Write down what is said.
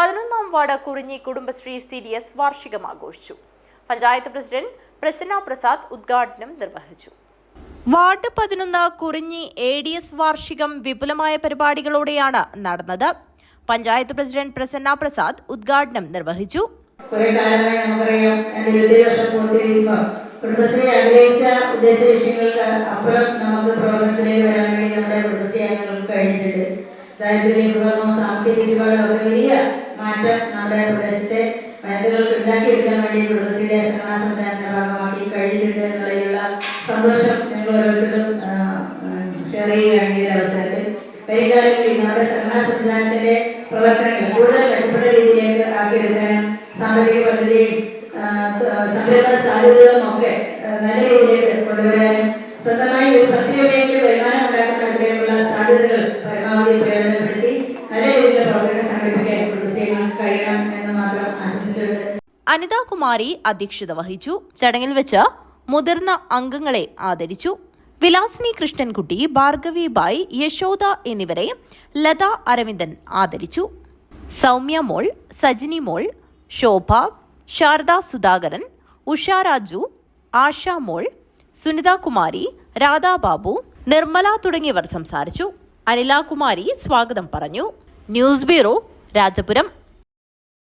പതിനൊന്നാം ward Kurinji Kudumbashree C D S വാർഷികം ആഘോഷിച്ചു പഞ്ചായത്ത് പ്രസിഡന്റ് പ്രസന്ന പ്രസാദ് ഉദ്ഘാടനം നിർവഹിച്ചു. വാർഡ് പതിനൊന്ന് കുറിഞ്ഞി എ ഡി എസ് വാർഷികം വിപുലമായ പരിപാടികളോടെയാണ് നടന്നത്. പഞ്ചായത്ത് പ്രസിഡന്റ് പ്രസന്ന പ്രസാദ് ഉദ്ഘാടനം നിർവഹിച്ചു. കുടുംബശ്രീ ആഗ്രഹിച്ച ഉദ്ദേശ ലക്ഷ്യങ്ങൾക്ക് അപ്പുറം നമുക്ക് പ്രവർത്തനത്തിലേക്ക് വരാൻ വേണ്ടി നമ്മുടെ ദാരിദ്ര്യ വിഭവമോ സാമൂഹ്യ വലിയ മാറ്റം നമ്മുടെ പ്രദേശത്തെ വനിതകൾക്ക് ഉണ്ടാക്കിയെടുക്കാൻ വേണ്ടി കുടുംബശ്രീയുടെ സംഘടനാ സംവിധാനത്തിന്റെ ഭാഗമാക്കി കഴിഞ്ഞിട്ടുണ്ട് സന്തോഷം നിങ്ങൾ ഷെയർ ചെയ്യുകയാണ് ഈ ഒരു അവസരത്തിൽ. നമ്മുടെ സംഘടനാ സംവിധാനത്തിന്റെ കൂടുതൽ മെച്ചപ്പെട്ട രീതിയിലേക്ക് സാമ്പത്തിക പദ്ധതിയും സംരംഭ സാധ്യതകളും ഒക്കെ നല്ല രീതിയിലേക്ക് കൊണ്ടുവരാനും പരമാവധി പ്രയോജനപ്പെടുത്തി നല്ല പ്രവർത്തനം സംഘടിപ്പിക്കാൻ കഴിയണം എന്ന് മാത്രം ആശംസിച്ചത്. അനിതാകുമാരി അധ്യക്ഷത വഹിച്ചു. ചടങ്ങിൽ വെച്ച് മുതിർന്ന അംഗങ്ങളെ ആദരിച്ചു. വിലാസിനി കൃഷ്ണൻകുട്ടി ഭാർഗവി ബായ് യശോദ എന്നിവരെ ലത അരവിന്ദൻ ആദരിച്ചു. സൗമ്യ മോൾ സജിനി മോൾ ശോഭ ശാരദ സുധാകരൻ ഉഷ രാജു ആശ മോൾ സുനിത കുമാരി രാധാ ബാബു നിർമ്മല തുടങ്ങിയവർ സംസാരിച്ചു. അനില കുമാരി സ്വാഗതം പറഞ്ഞു. News bureau Rajapuram.